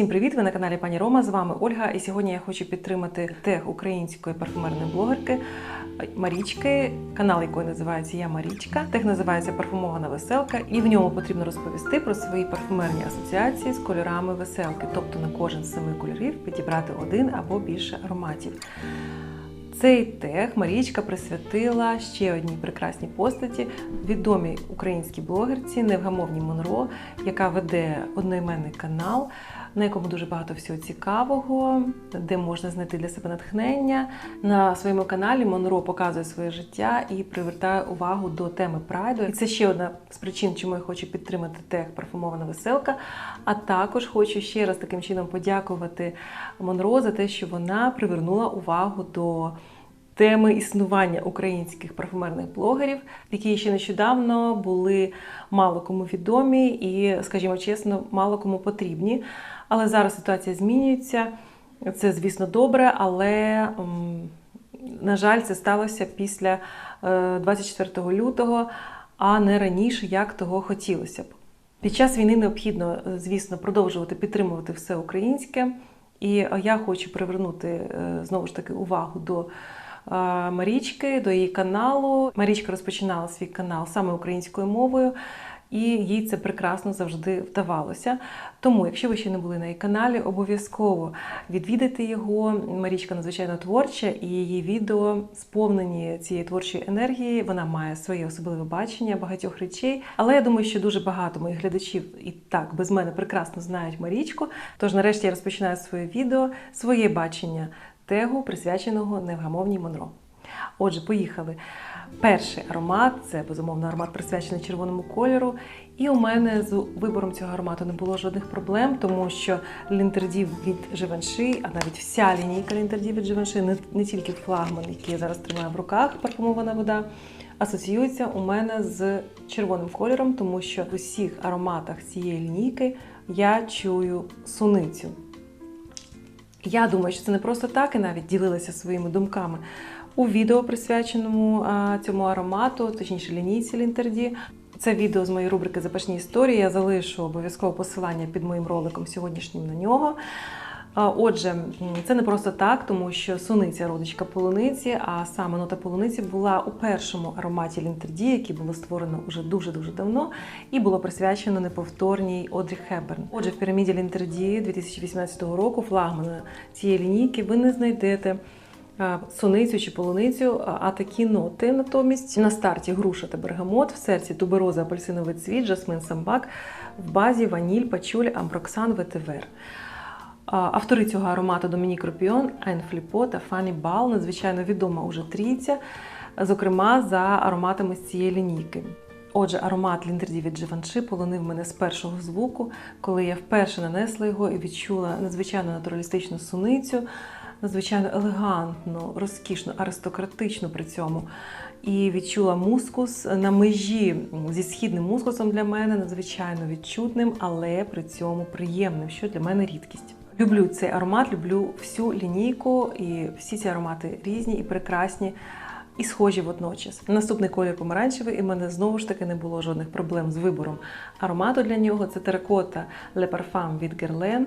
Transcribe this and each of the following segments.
Всім привіт! Ви на каналі Пані Рома. З вами Ольга. І сьогодні я хочу підтримати тег української парфумерної блогерки Марічки, канал якої називається Я Марічка. Тег називається Парфумована веселка, і в ньому потрібно розповісти про свої парфумерні асоціації з кольорами веселки, тобто на кожен з семи кольорів підібрати один або більше ароматів. Цей тег Марічка присвятила ще одній прекрасній постаті, відомій українській блогерці Невгамовній Монро, яка веде одноіменний канал, на якому дуже багато всього цікавого, де можна знайти для себе натхнення. На своєму каналі Монро показує своє життя і привертає увагу до теми прайду. І це ще одна з причин, чому я хочу підтримати тег парфумована веселка. А також хочу ще раз таким чином подякувати Монро за те, що вона привернула увагу до теми існування українських парфумерних блогерів, які ще нещодавно були мало кому відомі і, скажімо чесно, мало кому потрібні. Але зараз ситуація змінюється. Це, звісно, добре, але, на жаль, це сталося після е, 24 лютого, а не раніше, як того хотілося б. Під час війни необхідно, е, звісно, продовжувати підтримувати все українське. І е, я хочу привернути е, знову ж таки увагу до е, Марічки, до її каналу. Марічка розпочинала свій канал саме українською мовою, і їй це прекрасно завжди вдавалося. Тому, якщо ви ще не були на її каналі, обов'язково відвідайте його. Марічка надзвичайно творча, і її відео сповнені цієї творчої енергії. Вона має своє особливе бачення багатьох речей. Але я думаю, що дуже багато моїх глядачів і так без мене прекрасно знають Марічку. Тож, нарешті, я розпочинаю своє відео, своє бачення тегу, присвяченого невгамовній Монро. Отже, поїхали. Перший аромат це безумовно аромат присвячений червоному кольору. І у мене з вибором цього аромату не було жодних проблем, тому що лінтердів від Givenchy, а навіть вся лінійка лінтердів від Givenchy, не, не тільки флагман, який я зараз тримаю в руках, парфумована вода, асоціюється у мене з червоним кольором, тому що в усіх ароматах цієї лінійки я чую суницю. Я думаю, що це не просто так і навіть ділилася своїми думками у відео, присвяченому цьому аромату, точніше лінійці Лінтерді. Це відео з моєї рубрики Запашні історії. Я залишу обов'язково посилання під моїм роликом сьогоднішнім на нього. Отже, це не просто так, тому що суниця родичка полуниці, а саме нота полуниці була у першому ароматі Лінтерді, який було створено уже дуже-дуже давно, і було присвячено неповторній Одрі Хеберн. Отже, в піраміді Лінтерді 2018 року флагмана цієї лінійки ви не знайдете суницю чи полуницю, а- а такі ноти натомість на старті груша та бергамот, в серці тубероза, апельсиновий цвіт, жасмин самбак, в базі ваніль, пачуль, амброксан, ветивер. Автори цього аромату Домінік Ропіон, Айн Фліпо та Фанні Бал, надзвичайно відома уже трійця, зокрема за ароматами з цієї лінійки. Отже, аромат Ліндерді від Givenchy полонив мене з першого звуку, коли я вперше нанесла його і відчула надзвичайно натуралістичну суницю, надзвичайно елегантну, розкішну, аристократичну при цьому. І відчула мускус на межі зі східним мускусом для мене надзвичайно відчутним, але при цьому приємним, що для мене рідкість. Люблю цей аромат, люблю всю лінійку, і всі ці аромати різні і прекрасні. І схожі водночас. Наступний колір помаранчевий, і в мене знову ж таки не було жодних проблем з вибором аромату для нього. Це теракота Le Parfum від Guerlain.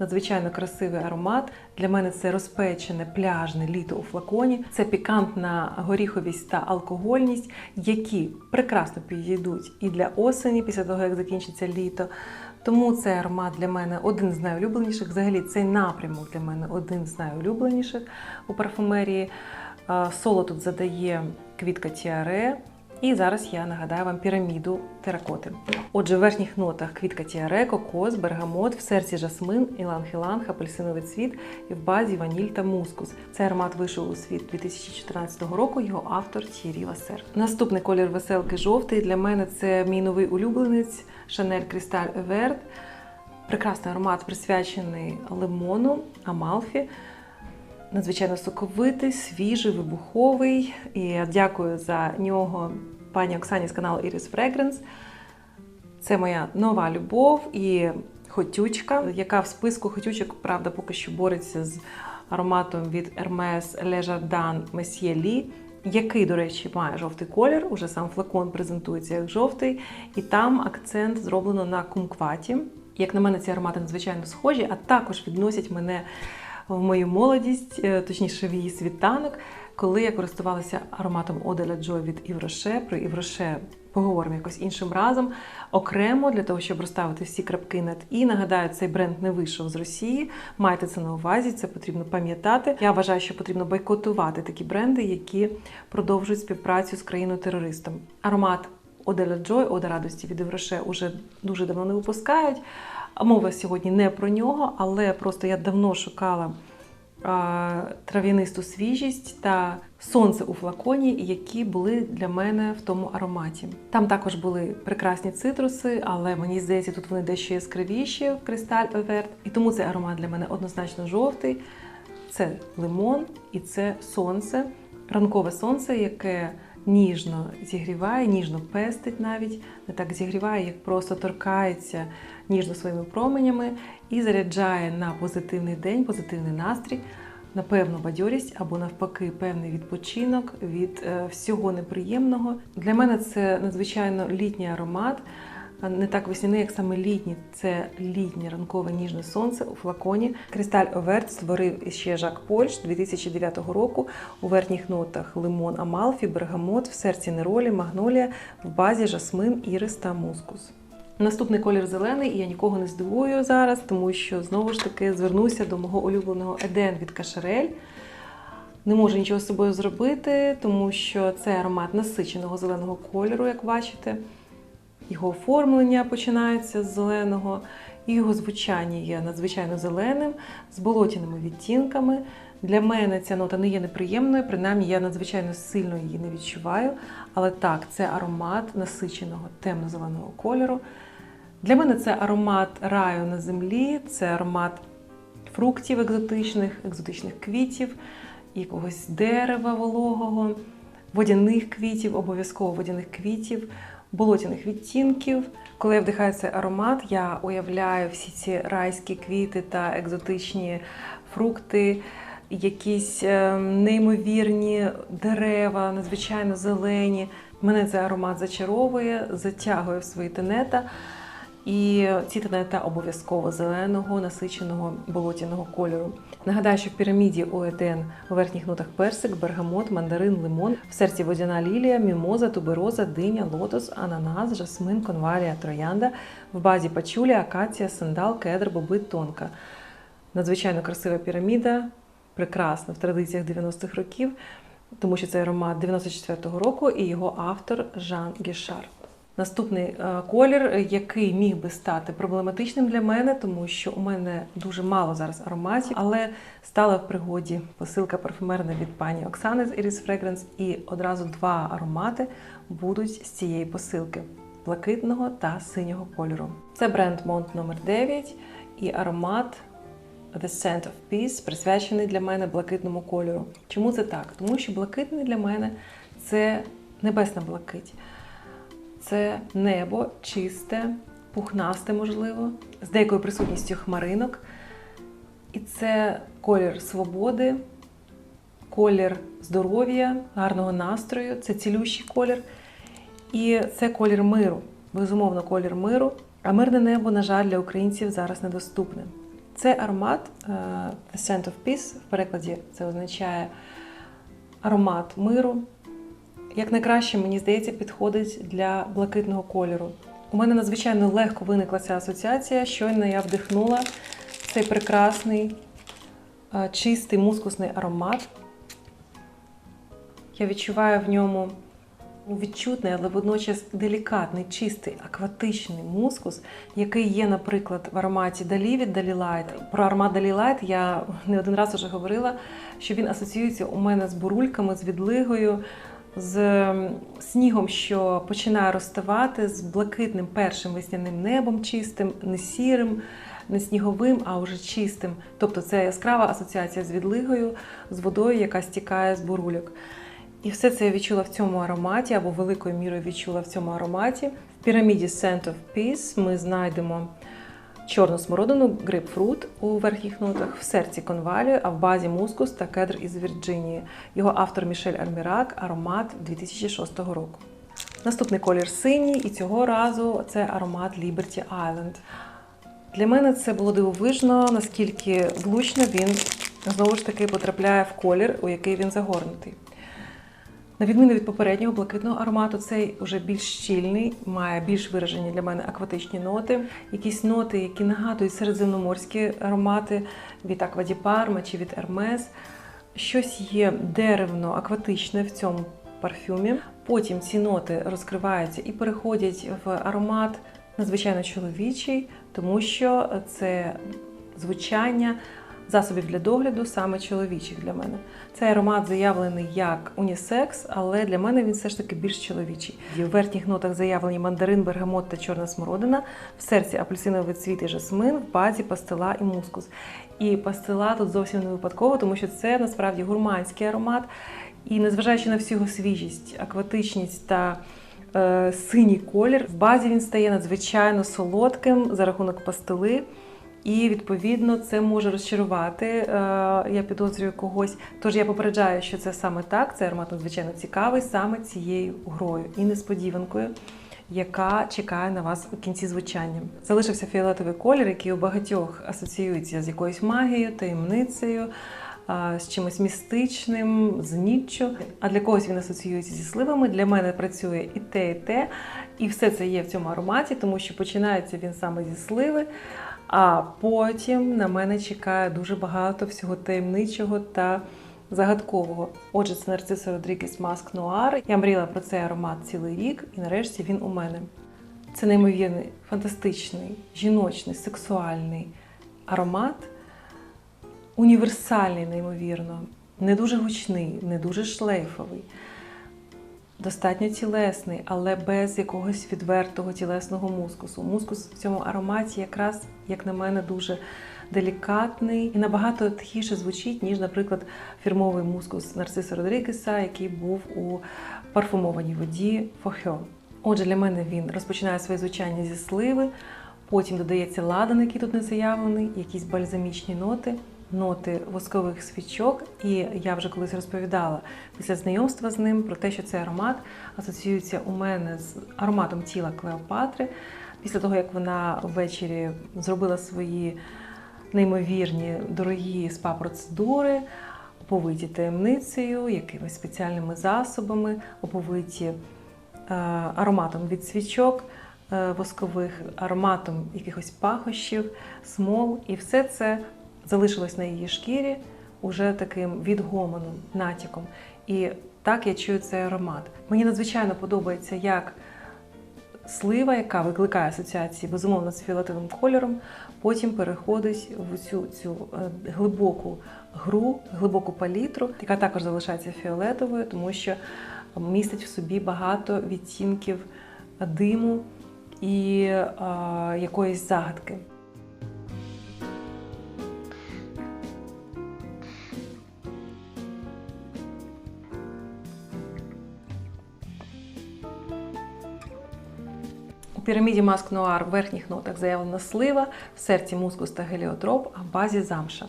Надзвичайно красивий аромат. Для мене це розпечене пляжне літо у флаконі. Це пікантна горіховість та алкогольність, які прекрасно підійдуть і для осені, після того як закінчиться літо. Тому цей аромат для мене один з найулюбленіших. Взагалі, цей напрямок для мене один з найулюбленіших у парфумерії. Е, Соло тут задає квітка тіаре. І зараз я нагадаю вам піраміду теракоти. Отже, в верхніх нотах квітка тіаре, кокос, бергамот, в серці жасмин, іланг-іланг, апельсиновий цвіт і в базі ваніль та мускус. Цей аромат вийшов у світ 2014 року. Його автор Т'єрі Васер. Наступний колір веселки жовтий. Для мене це мій новий улюбленець Chanel Crystal Evert. Прекрасний аромат присвячений лимону, амалфі. Надзвичайно соковитий, свіжий, вибуховий. І я дякую за нього пані Оксані з каналу Iris Fragrance. Це моя нова любов і хотючка, яка в списку хотючок, правда, поки що бореться з ароматом від Hermes Le Jardin Messier Lee, який, до речі, має жовтий колір. Уже сам флакон презентується як жовтий, і там акцент зроблено на кумкваті. Як на мене, ці аромати надзвичайно схожі, а також відносять мене в мою молодість, е, точніше в її світанок, коли я користувалася ароматом la Joy від Rocher. Про Rocher поговоримо якось іншим разом, окремо для того, щоб розставити всі крапки над і. Нагадаю, цей бренд не вийшов з Росії. Майте це на увазі, це потрібно пам'ятати. Я вважаю, що потрібно бойкотувати такі бренди, які продовжують співпрацю з країною-терористом. Аромат de la Ода радості від Rocher уже дуже давно не випускають. Мова сьогодні не про нього, але просто я давно шукала трав'янисту свіжість та сонце у флаконі, які були для мене в тому ароматі. Там також були прекрасні цитруси, але мені здається, тут вони дещо яскравіші в Кристаль Оверт. І тому цей аромат для мене однозначно жовтий. Це лимон і це сонце, ранкове сонце, яке ніжно зігріває, ніжно пестить навіть, не так зігріває, як просто торкається ніжно своїми променями і заряджає на позитивний день, позитивний настрій, на певну бадьорість або навпаки певний відпочинок від е, всього неприємного. Для мене це надзвичайно літній аромат. Не так весняний, як саме літній. Це літнє ранкове ніжне сонце у флаконі. Кристаль Оверт створив ще Жак Польш 2009 року. У верхніх нотах лимон Амалфі, бергамот, в серці неролі, магнолія, в базі жасмин, ірис та мускус. Наступний колір зелений, і я нікого не здивую зараз, тому що знову ж таки звернуся до мого улюбленого Еден від Кашерель. Не можу нічого з собою зробити, тому що це аромат насиченого зеленого кольору, як бачите. Його оформлення починається з зеленого, і його звучання є надзвичайно зеленим, з болотяними відтінками. Для мене ця нота не є неприємною, принаймні я надзвичайно сильно її не відчуваю. Але так, це аромат насиченого темно-зеленого кольору. Для мене це аромат раю на землі, це аромат фруктів екзотичних, екзотичних квітів, якогось дерева вологого, водяних квітів, обов'язково водяних квітів, болотяних відтінків. Коли я вдихаю цей аромат, я уявляю всі ці райські квіти та екзотичні фрукти, якісь е, неймовірні дерева, надзвичайно зелені. Мене цей аромат зачаровує, затягує в свої тенета. І ці тенета обов'язково зеленого, насиченого болотяного кольору. Нагадаю, що в піраміді ОЕДН у верхніх нотах персик, бергамот, мандарин, лимон, в серці водяна лілія, мімоза, тубероза, диня, лотос, ананас, жасмин, конвалія, троянда, в базі пачуля, акація, сандал, кедр, боби, тонка. Надзвичайно красива піраміда, прекрасна в традиціях 90-х років, тому що це аромат 94-го року і його автор Жан Гішар. Наступний е, колір, який міг би стати проблематичним для мене, тому що у мене дуже мало зараз ароматів, але стала в пригоді посилка парфюмерна від пані Оксани з Iris Fragrance, і одразу два аромати будуть з цієї посилки блакитного та синього кольору. Це бренд Mont номер 9 і аромат The Scent of Peace присвячений для мене блакитному кольору. Чому це так? Тому що блакитний для мене це небесна блакить. Це небо чисте, пухнасте, можливо, з деякою присутністю хмаринок. І це колір свободи, колір здоров'я, гарного настрою, це цілющий колір. І це колір миру, безумовно, колір миру. А мирне небо, на жаль, для українців зараз недоступне. Це аромат е, The Scent of Peace, в перекладі це означає аромат миру як найкраще, мені здається, підходить для блакитного кольору. У мене надзвичайно легко виникла ця асоціація. Щойно я вдихнула цей прекрасний е, чистий мускусний аромат. Я відчуваю в ньому відчутний, але водночас делікатний, чистий, акватичний мускус, який є, наприклад, в ароматі Далі від Далі Light. Про аромат Далі Light я не один раз вже говорила, що він асоціюється у мене з бурульками, з відлигою з снігом, що починає розставати, з блакитним першим весняним небом, чистим, не сірим, не сніговим, а вже чистим. Тобто це яскрава асоціація з відлигою, з водою, яка стікає з бурульок. І все це я відчула в цьому ароматі, або великою мірою відчула в цьому ароматі. В піраміді Scent of Peace ми знайдемо чорну смородину, грейпфрут у верхніх нотах, в серці конвалію, а в базі мускус та кедр із Вірджинії. Його автор Мішель Альмірак, аромат 2006 року. Наступний колір синій, і цього разу це аромат Liberty Island. Для мене це було дивовижно, наскільки влучно він знову ж таки потрапляє в колір, у який він загорнутий. На відміну від попереднього блакитного аромату, цей уже більш щільний, має більш виражені для мене акватичні ноти, якісь ноти, які нагадують середземноморські аромати від Аква ді Парма чи від Hermes. Щось є деревно акватичне в цьому парфюмі. Потім ці ноти розкриваються і переходять в аромат надзвичайно чоловічий, тому що це звучання засобів для догляду саме чоловічих для мене. Цей аромат заявлений як унісекс, але для мене він все ж таки більш чоловічий. В верхніх нотах заявлені мандарин, бергамот та чорна смородина, в серці апельсиновий цвіт і жасмин, в базі пастила і мускус. І пастила тут зовсім не випадково, тому що це насправді гурманський аромат. І незважаючи на всю його свіжість, акватичність та е, синій колір, в базі він стає надзвичайно солодким за рахунок пастили. І відповідно це може розчарувати. е, Я підозрюю когось. Тож я попереджаю, що це саме так. Цей аромат надзвичайно цікавий саме цією грою і несподіванкою, яка чекає на вас у кінці звучання. Залишився фіолетовий колір, який у багатьох асоціюється з якоюсь магією, таємницею. З чимось містичним, з ніччю. А для когось він асоціюється зі сливами. Для мене працює і те, і те. І все це є в цьому ароматі, тому що починається він саме зі сливи. А потім на мене чекає дуже багато всього таємничого та загадкового. Отже, це Нарцисо Родрігес Маск Нуар. Я мріяла про цей аромат цілий рік, і нарешті він у мене. Це неймовірний, фантастичний, жіночний, сексуальний аромат, універсальний, неймовірно, не дуже гучний, не дуже шлейфовий. Достатньо тілесний, але без якогось відвертого тілесного мускусу. Мускус в цьому ароматі якраз, як на мене, дуже делікатний і набагато тихіше звучить, ніж, наприклад, фірмовий мускус Нарциса Родрігеса, який був у парфумованій воді Фохьо. Отже, для мене він розпочинає своє звучання зі сливи, потім додається ладан, який тут не заявлений, якісь бальзамічні ноти ноти воскових свічок, і я вже колись розповідала після знайомства з ним про те, що цей аромат асоціюється у мене з ароматом тіла Клеопатри. Після того, як вона ввечері зробила свої неймовірні дорогі спа-процедури, оповиті таємницею, якимись спеціальними засобами, оповиті е, ароматом від свічок. е, Воскових ароматом якихось пахощів, смол, і все це залишилось на її шкірі уже таким відгомоном, натяком. І так я чую цей аромат. Мені надзвичайно подобається, як слива, яка викликає асоціації безумовно з фіолетовим кольором, потім переходить в цю, цю е, глибоку гру, глибоку палітру, яка також залишається фіолетовою, тому що містить в собі багато відтінків диму і е, якоїсь загадки. Піраміді Маск Нуар в верхніх нотах заявлена слива, в серці мускус та геліотроп, а в базі замша.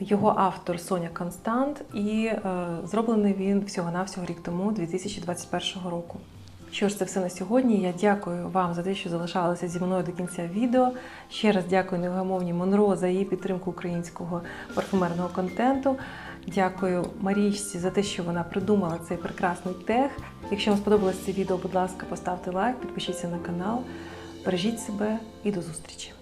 Його автор Соня Констант, і е, зроблений він всього-навсього рік тому, 2021 року. Що ж, це все на сьогодні. Я дякую вам за те, що залишалися зі мною до кінця відео. Ще раз дякую невгамовній Монро за її підтримку українського парфумерного контенту. Дякую Марічці за те, що вона придумала цей прекрасний тех. Якщо вам сподобалось це відео, будь ласка, поставте лайк, підпишіться на канал. Бережіть себе і до зустрічі!